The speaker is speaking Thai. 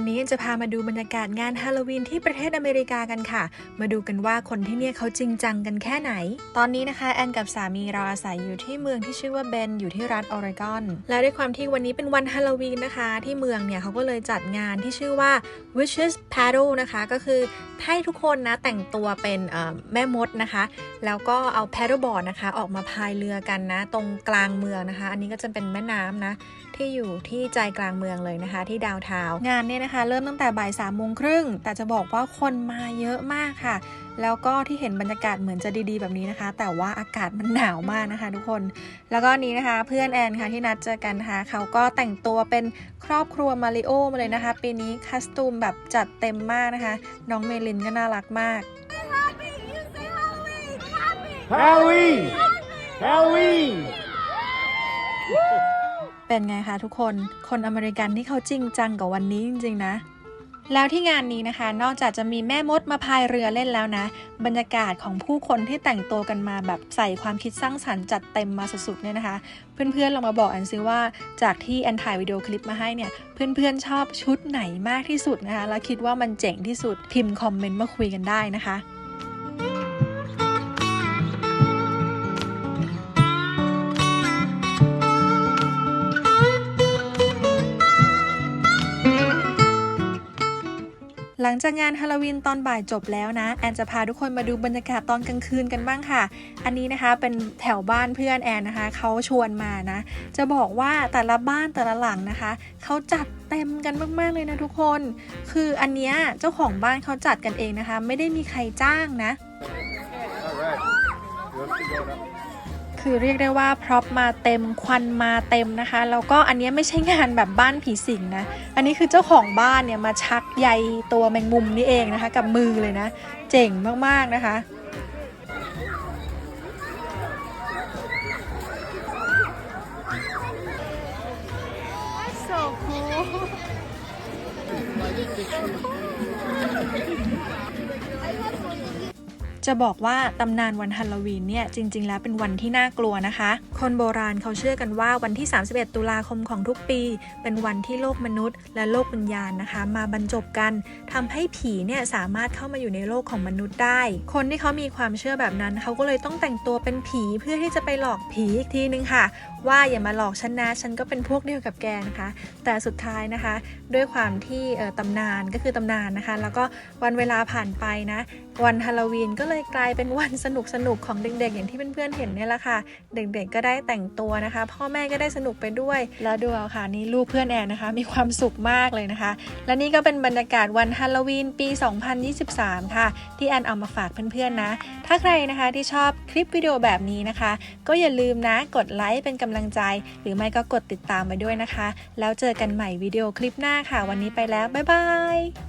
วันนี้จะพามาดูบรรยากาศงานฮาโลวีนที่ประเทศอเมริกากันค่ะ มาดูกันว่าคนที่เนี่ยเขาจริงจังกันแค่ไหน ตอนนี้นะคะแอนกับสามีเราอาศัยอยู่ที่เมืองที่ชื่อว่าเบนอยู่ที่รัฐออริกอน และด้วยความที่วันนี้เป็นวันฮาโลวีนนะคะ ที่เมืองเนี่ยเขาก็เลยจัดงานที่ชื่อว่า Witches Paddle นะคะก็คือให้ทุกคนนะแต่งตัวเป็นแม่มดนะคะ แล้วก็เอา paddleboard นะคะออกมาพายเรือกันนะ ตรงกลางเมืองนะคะ อันนี้ก็จะเป็นแม่น้ำนะที่อยู่ที่ใจกลางเมืองเลยนะคะ ที่ดาวเทาวงานเนี่ยนะคะเริ่มตั้งแต่บ่ายสามโมงครึ่งแต่จะบอกว่าคนมาเยอะมากค่ะ แล้วก็ที่เห็นบรรยากาศเหมือนจะดีๆแบบนี้นะคะ แต่ว่าอากาศมันหนาวมากนะคะ ทุกคน แล้วก็นี้นะคะ เพื่อนแอนค่ะที่นัดเจอกันนะคะเขาก็แต่งตัวเป็นครอบครัวมาริโอมาเลยนะคะ ปีนี้คัสตูมแบบจัดเต็มมากนะคะ น้องเมลินก็น่ารักมาก Happy! You say Halloween! Happy! Halloween! Halloween! เป็นไงคะทุกคน คนอเมริกันที่เขาจริงจังกับวันนี้จริง ๆ นะ แล้วที่งานนี้นะคะ นอกจากจะมีแม่มดมาพายเรือเล่นแล้วนะ บรรยากาศของผู้คนที่แต่งตัวกันมาแบบใส่ความคิดสร้างสรรค์จัดเต็มมาสุดๆเนี่ยนะคะ เพื่อนๆลองมาบอกแอนซิว่าจากที่แอนถ่ายวิดีโอคลิปมาให้เนี่ย เพื่อนๆชอบชุดไหนมากที่สุดนะคะ แล้วคิดว่ามันเจ๋งที่สุดพิมพ์คอมเมนต์มาคุยกันได้นะคะ ลังจากงานฮาโลวีนตอนบ่ายจบแล้วนะ แอนจะพาทุกคนมาดูบรรยากาศตอนกลางคืนกันบ้างค่ะ อันนี้นะคะเป็นแถวบ้านเพื่อนแอนนะคะเขาชวนมานะ จะบอกว่าแต่ละบ้านแต่ละหลังนะคะเขาจัดเต็มกันมากๆเลยนะทุกคน คืออันเนี้ยเจ้าของบ้านเขาจัดกันเองนะคะ ไม่ได้มีใครจ้างนะ คือเรียกได้ว่าพร็อพมาเต็มควันมาเต็มนะคะแล้วก็อันนี้ไม่ใช่งานแบบบ้านผีสิงนะ อันนี้คือเจ้าของบ้านเนี่ยมาชักใยตัวแมงมุมนี่เองนะคะ กับมือเลยนะ เจ๋งมากๆนะคะ That's so cool. จะบอกว่าตำนานวันฮาโลวีนเนี่ยจริง ๆ แล้วเป็นวันที่น่ากลัวนะคะ คนโบราณเขาเชื่อกันว่าวันที่ 31 ตุลาคมของทุกปี เป็นวันที่โลกมนุษย์ และโลกวิญญาณนะคะ มาบรรจบกันทำให้ผีเนี่ยสามารถเข้ามาอยู่ในโลกของมนุษย์ได้ คนที่เขามีความเชื่อแบบนั้นเขาก็เลยต้องแต่งตัวเป็นผีเพื่อที่จะไปหลอกผีอีกทีนึงค่ะ ว่าอย่ามาหลอกฉันนะฉันก็เป็นพวกเดียวกับแกนะคะ แต่สุดท้ายนะคะ ด้วยความที่ตำนานก็คือตำนานนะคะ แล้วก็วันเวลาผ่านไปนะ วันฮาโลวีนก็เลยกลายเป็นวันสนุกสนุกของเด็กๆ อย่างที่เพื่อนๆเห็นเนี่ยแหละค่ะ เด็กๆก็ได้แต่งตัวนะคะ พ่อแม่ก็ได้สนุกไปด้วย แล้วดูเอาค่ะนี่ลูกเพื่อนแอนนะคะ มีความสุขมากเลยนะคะ และนี่ก็เป็นบรรยากาศวันฮาโลวีนปี 2023 ค่ะ ที่แอนเอามาฝากเพื่อนๆนะ ถ้าใครนะคะที่ชอบคลิปวิดีโอแบบนี้นะคะ ก็อย่าลืมนะกดไลค์เป็นกำลังใจ หรือไม่ก็กดติดตามไปด้วยนะคะ แล้วเจอกันใหม่วิดีโอคลิปหน้าค่ะ วันนี้ไปแล้วบ๊ายบาย